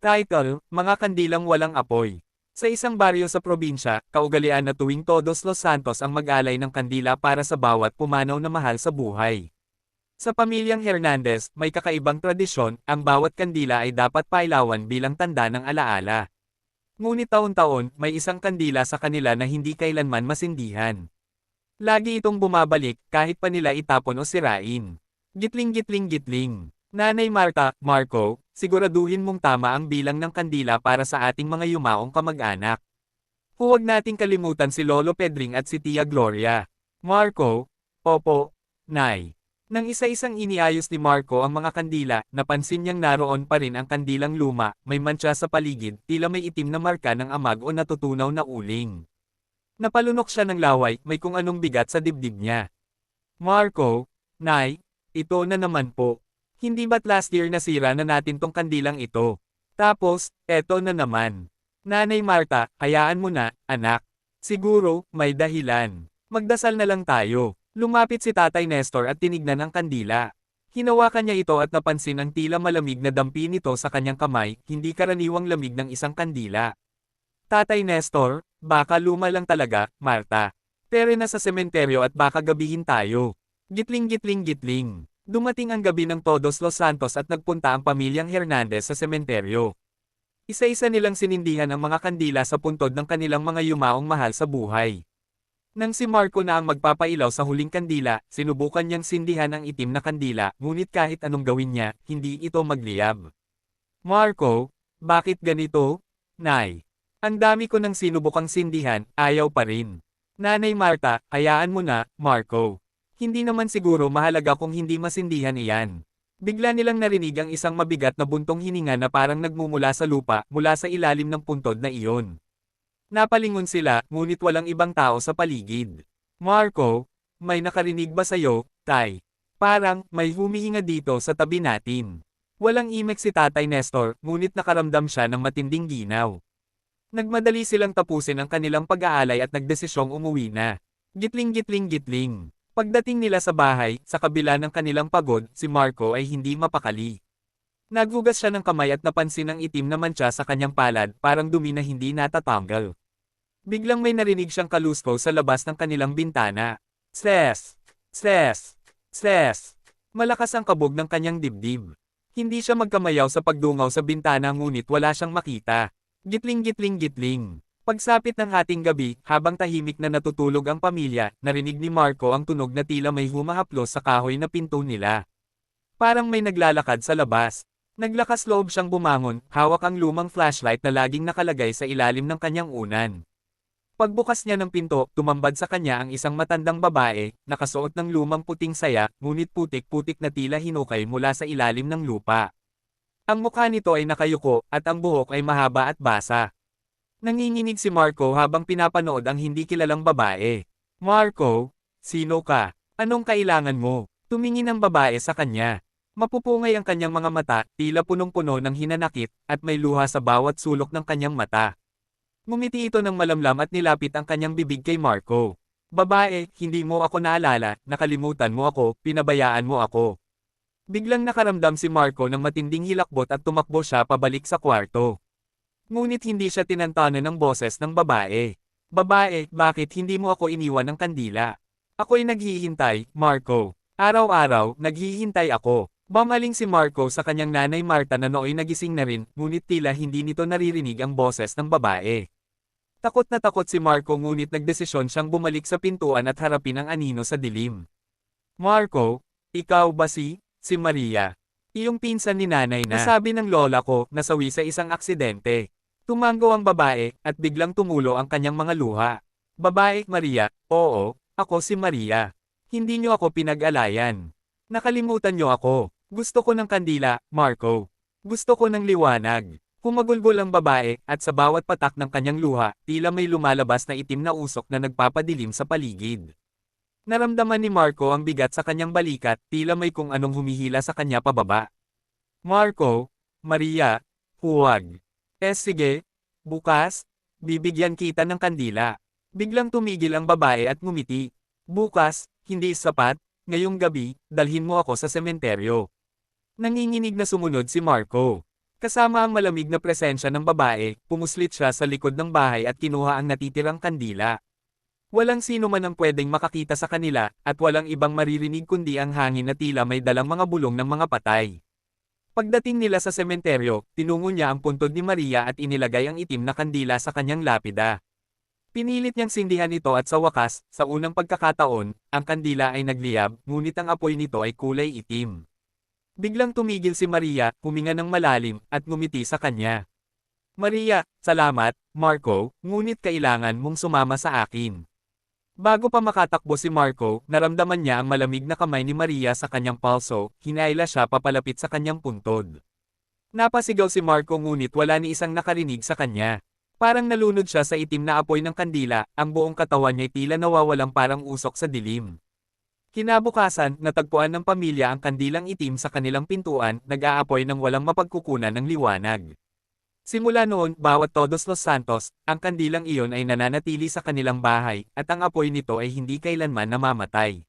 Title, Mga Kandilang Walang Apoy. Sa isang baryo sa probinsya, kaugalian na tuwing Todos Los Santos ang mag-alay ng kandila para sa bawat pumanaw na mahal sa buhay. Sa pamilyang Hernandez, may kakaibang tradisyon, ang bawat kandila ay dapat pailawan bilang tanda ng alaala. Ngunit taon-taon, may isang kandila sa kanila na hindi kailanman masindihan. Lagi itong bumabalik, kahit pa nila itapon o sirain. Gitling-gitling-gitling. Nanay Marta, Marco, siguraduhin mong tama ang bilang ng kandila para sa ating mga yumaong kamag-anak. Huwag nating kalimutan si Lolo Pedring at si Tia Gloria. Marco, Opo, Nay. Nang isa-isang iniayos ni Marco ang mga kandila, napansin niyang naroon pa rin ang kandilang luma, may mantsa sa paligid, tila may itim na marka ng amag o natutunaw na uling. Napalunok siya ng laway, may kung anong bigat sa dibdib niya. Marco, Nay, ito na naman po. Hindi ba't last year nasira na natin tong kandilang ito? Tapos, eto na naman. Nanay Marta, hayaan mo na, anak. Siguro, may dahilan. Magdasal na lang tayo. Lumapit si Tatay Nestor at tinignan ang kandila. Hinawakan niya ito at napansin ang tila malamig na dampi nito sa kanyang kamay, hindi karaniwang lamig ng isang kandila. Tatay Nestor, baka luma lang talaga, Marta. Tere na sa sementeryo at baka gabihin tayo. Gitling-gitling-gitling. Dumating ang gabi ng Todos Los Santos at nagpunta ang pamilyang Hernandez sa sementeryo. Isa-isa nilang sinindihan ang mga kandila sa puntod ng kanilang mga yumaong mahal sa buhay. Nang si Marco na ang magpapailaw sa huling kandila, sinubukan niyang sindihan ang itim na kandila, ngunit kahit anong gawin niya, hindi ito magliyab. Marco, bakit ganito? Nay. Ang dami ko nang sinubukang sindihan, ayaw pa rin. Nanay Marta, hayaan mo na, Marco. Hindi naman siguro mahalaga kung hindi masindihan iyan. Bigla nilang narinig ang isang mabigat na buntong hininga na parang nagmumula sa lupa mula sa ilalim ng puntod na iyon. Napalingon sila, ngunit walang ibang tao sa paligid. Marco, may nakarinig ba sa'yo, Tay? Parang, may humihinga dito sa tabi natin. Walang imek si Tatay Nestor, ngunit nakaramdam siya ng matinding ginaw. Nagmadali silang tapusin ang kanilang pag-aalay at nagdesisyong umuwi na. Gitling-gitling-gitling. Pagdating nila sa bahay, sa kabila ng kanilang pagod, si Marco ay hindi mapakali. Naghugas siya ng kamay at napansin ang itim na mantsa sa kanyang palad, parang dumi na hindi natatanggal. Biglang may narinig siyang kalusko sa labas ng kanilang bintana. Ses! Ses! Ses! Malakas ang kabog ng kanyang dibdib. Hindi siya magkamayaw sa pagdungaw sa bintana ngunit wala siyang makita. Gitling-gitling-gitling. Pagsapit ng hating gabi, habang tahimik na natutulog ang pamilya, narinig ni Marco ang tunog na tila may humahaplos sa kahoy na pinto nila. Parang may naglalakad sa labas. Naglakas loob siyang bumangon, hawak ang lumang flashlight na laging nakalagay sa ilalim ng kanyang unan. Pagbukas niya ng pinto, tumambad sa kanya ang isang matandang babae, nakasuot ng lumang puting saya, ngunit putik-putik na tila hinukay mula sa ilalim ng lupa. Ang mukha nito ay nakayuko, at ang buhok ay mahaba at basa. Nanginginig si Marco habang pinapanood ang hindi kilalang babae. Marco, sino ka? Anong kailangan mo? Tumingin ang babae sa kanya. Mapupungay ang kanyang mga mata, tila punong-puno ng hinanakit, at may luha sa bawat sulok ng kanyang mata. Ngumiti ito ng malamlam at nilapit ang kanyang bibig kay Marco. Babae, hindi mo ako naalala, nakalimutan mo ako, pinabayaan mo ako. Biglang nakaramdam si Marco ng matinding hilakbot at tumakbo siya pabalik sa kwarto. Ngunit hindi siya tinantanan ng boses ng babae. Babae, bakit hindi mo ako iniwan ng kandila? Ako'y naghihintay, Marco. Araw-araw, naghihintay ako. Bamaling si Marco sa kanyang nanay Marta na nooy nagising na rin, ngunit tila hindi nito naririnig ang boses ng babae. Takot na takot si Marco ngunit nagdesisyon siyang bumalik sa pintuan at harapin ang anino sa dilim. Marco, ikaw ba si, si Maria? Iyong pinsan ni nanay na. Nasabi ng lola ko, nasawi sa isang aksidente. Tumango ang babae, at biglang tumulo ang kanyang mga luha. Babae, Maria, oo, ako si Maria. Hindi niyo ako pinag-alayan. Nakalimutan niyo ako. Gusto ko ng kandila, Marco. Gusto ko ng liwanag. Humagulgol ang babae, at sa bawat patak ng kanyang luha, tila may lumalabas na itim na usok na nagpapadilim sa paligid. Naramdaman ni Marco ang bigat sa kanyang balikat, tila may kung anong humihila sa kanya pababa. Marco, Maria, huwag. Eh sige, bukas, bibigyan kita ng kandila. Biglang tumigil ang babae at ngumiti. Bukas, hindi sapat, ngayong gabi, dalhin mo ako sa sementeryo. Nanginginig na sumunod si Marco. Kasama ang malamig na presensya ng babae, pumuslit siya sa likod ng bahay at kinuha ang natitirang kandila. Walang sino man ang pwedeng makakita sa kanila, at walang ibang maririnig kundi ang hangin na tila may dalang mga bulong ng mga patay. Pagdating nila sa sementeryo, tinungo niya ang puntod ni Maria at inilagay ang itim na kandila sa kanyang lapida. Pinilit niyang sindihan ito at sa wakas, sa unang pagkakataon, ang kandila ay nagliyab, ngunit ang apoy nito ay kulay itim. Biglang tumigil si Maria, huminga ng malalim, at ngumiti sa kanya. Maria, salamat, Marco, ngunit kailangan mong sumama sa akin. Bago pa makatakbo si Marco, naramdaman niya ang malamig na kamay ni Maria sa kanyang palso, hinaila siya papalapit sa kanyang puntod. Napasigaw si Marco ngunit wala ni isang nakarinig sa kanya. Parang nalunod siya sa itim na apoy ng kandila, ang buong katawan niya'y tila nawawalang parang usok sa dilim. Kinabukasan, natagpuan ng pamilya ang kandilang itim sa kanilang pintuan, nag-aapoy ng walang mapagkukunan ng liwanag. Simula noon, bawat Todos Los Santos, ang kandilang iyon ay nananatili sa kanilang bahay, at ang apoy nito ay hindi kailanman namamatay.